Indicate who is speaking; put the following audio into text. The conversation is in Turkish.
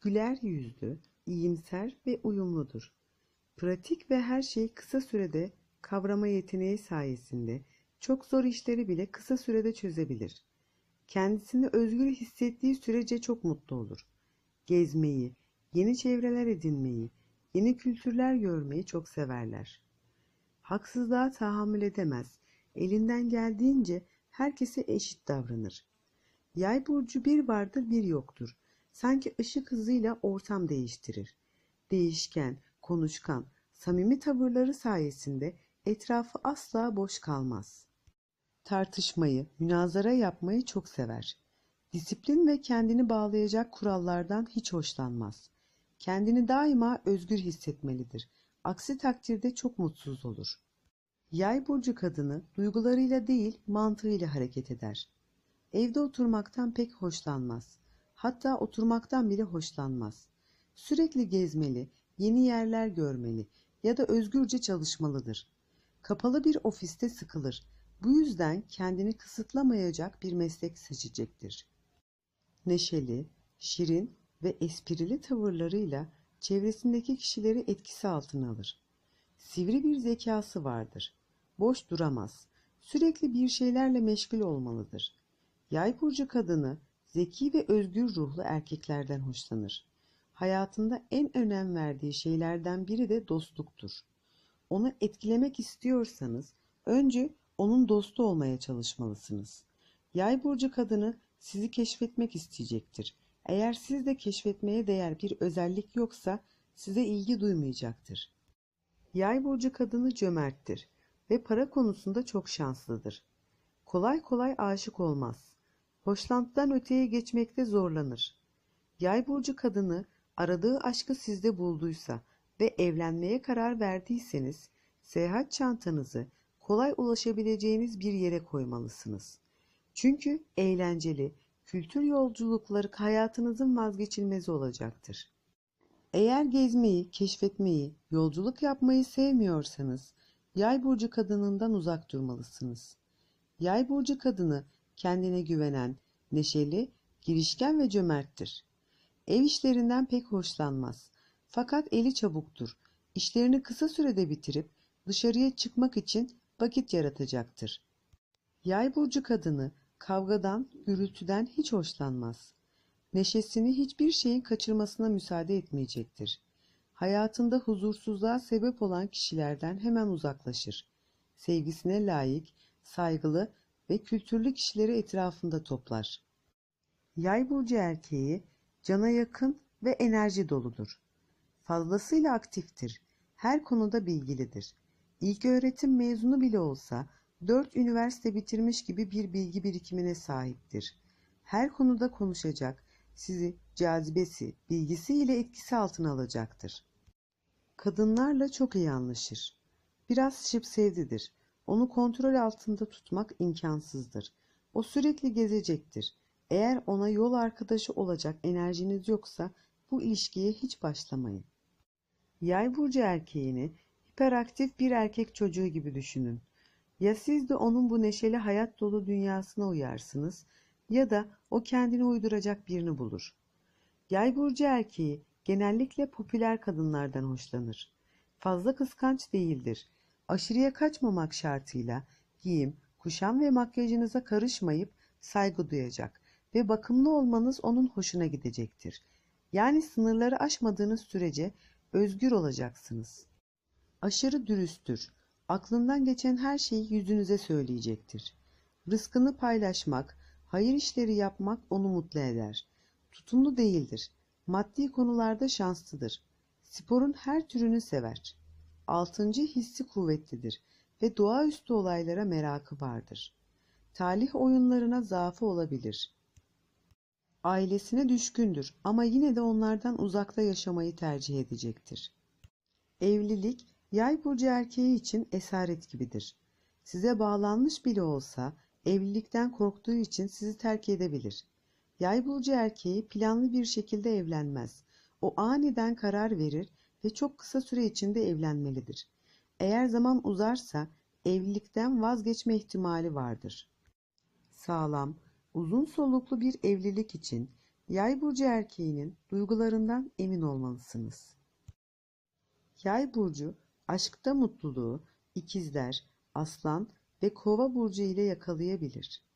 Speaker 1: Güler yüzlü, iyimser ve uyumludur. Pratik ve her şeyi kısa sürede kavrama yeteneği sayesinde çok zor işleri bile kısa sürede çözebilir. Kendisini özgür hissettiği sürece çok mutlu olur. Gezmeyi, yeni çevreler edinmeyi, yeni kültürler görmeyi çok severler. Haksızlığa tahammül edemez. Elinden geldiğince herkese eşit davranır. Yay burcu bir vardır bir yoktur. Sanki ışık hızıyla ortam değiştirir. Değişken, konuşkan, samimi tavırları sayesinde etrafı asla boş kalmaz. Tartışmayı, münazara yapmayı çok sever. Disiplin ve kendini bağlayacak kurallardan hiç hoşlanmaz. Kendini daima özgür hissetmelidir. Aksi takdirde çok mutsuz olur. Yay burcu kadını duygularıyla değil mantığıyla hareket eder. Evde oturmaktan pek hoşlanmaz. Hatta oturmaktan bile hoşlanmaz. Sürekli gezmeli, yeni yerler görmeli ya da özgürce çalışmalıdır. Kapalı bir ofiste sıkılır. Bu yüzden kendini kısıtlamayacak bir meslek seçecektir. Neşeli, şirin ve esprili tavırlarıyla çevresindeki kişileri etkisi altına alır. Sivri bir zekası vardır. Boş duramaz. Sürekli bir şeylerle meşgul olmalıdır. Yay burcu kadını zeki ve özgür ruhlu erkeklerden hoşlanır. Hayatında en önem verdiği şeylerden biri de dostluktur. Onu etkilemek istiyorsanız önce onun dostu olmaya çalışmalısınız. Yay burcu kadını sizi keşfetmek isteyecektir. Eğer sizde keşfetmeye değer bir özellik yoksa size ilgi duymayacaktır. Yay burcu kadını cömerttir ve para konusunda çok şanslıdır. Kolay kolay aşık olmaz. Hoşlantıdan öteye geçmekte zorlanır. Yay burcu kadını aradığı aşkı sizde bulduysa ve evlenmeye karar verdiyseniz seyahat çantanızı kolay ulaşabileceğiniz bir yere koymalısınız. Çünkü eğlenceli, kültür yolculukları hayatınızın vazgeçilmezi olacaktır. Eğer gezmeyi, keşfetmeyi, yolculuk yapmayı sevmiyorsanız yay burcu kadınından uzak durmalısınız. Yay burcu kadını kendine güvenen, neşeli, girişken ve cömerttir. Ev işlerinden pek hoşlanmaz. Fakat eli çabuktur. İşlerini kısa sürede bitirip dışarıya çıkmak için vakit yaratacaktır. Yay burcu kadını kavgadan, gürültüden hiç hoşlanmaz. Neşesini hiçbir şeyin kaçırmasına müsaade etmeyecektir. Hayatında huzursuzluğa sebep olan kişilerden hemen uzaklaşır. Sevgisine layık, saygılı ve kültürlü kişileri etrafında toplar. Yay burcu erkeği cana yakın ve enerji doludur. Fazlasıyla aktiftir. Her konuda bilgilidir. İlk öğretim mezunu bile olsa dört üniversite bitirmiş gibi bir bilgi birikimine sahiptir. Her konuda konuşacak, sizi cazibesi, bilgisiyle etkisi altına alacaktır. Kadınlarla çok iyi anlaşır. Biraz şıpsevdidir. Onu kontrol altında tutmak imkansızdır. O sürekli gezecektir. Eğer ona yol arkadaşı olacak enerjiniz yoksa bu ilişkiye hiç başlamayın. Yay burcu erkeğini hiperaktif bir erkek çocuğu gibi düşünün. Ya siz de onun bu neşeli hayat dolu dünyasına uyarsınız ya da o kendini uyduracak birini bulur. Yay burcu erkeği genellikle popüler kadınlardan hoşlanır. Fazla kıskanç değildir. Aşırıya kaçmamak şartıyla giyim, kuşam ve makyajınıza karışmayıp saygı duyacak ve bakımlı olmanız onun hoşuna gidecektir. Yani sınırları aşmadığınız sürece özgür olacaksınız. Aşırı dürüsttür. Aklından geçen her şeyi yüzünüze söyleyecektir. Rızkını paylaşmak, hayır işleri yapmak onu mutlu eder. Tutumlu değildir. Maddi konularda şanslıdır. Sporun her türünü sever. Altıncı hissi kuvvetlidir ve doğaüstü olaylara merakı vardır. Talih oyunlarına zaafı olabilir. Ailesine düşkündür ama yine de onlardan uzakta yaşamayı tercih edecektir. Evlilik, yay burcu erkeği için esaret gibidir. Size bağlanmış bile olsa evlilikten korktuğu için sizi terk edebilir. Yay burcu erkeği planlı bir şekilde evlenmez. O aniden karar verir ve çok kısa süre içinde evlenmelidir. Eğer zaman uzarsa evlilikten vazgeçme ihtimali vardır. Sağlam, uzun soluklu bir evlilik için yay burcu erkeğinin duygularından emin olmalısınız. Yay burcu aşkta mutluluğu ikizler, aslan ve kova burcu ile yakalayabilir.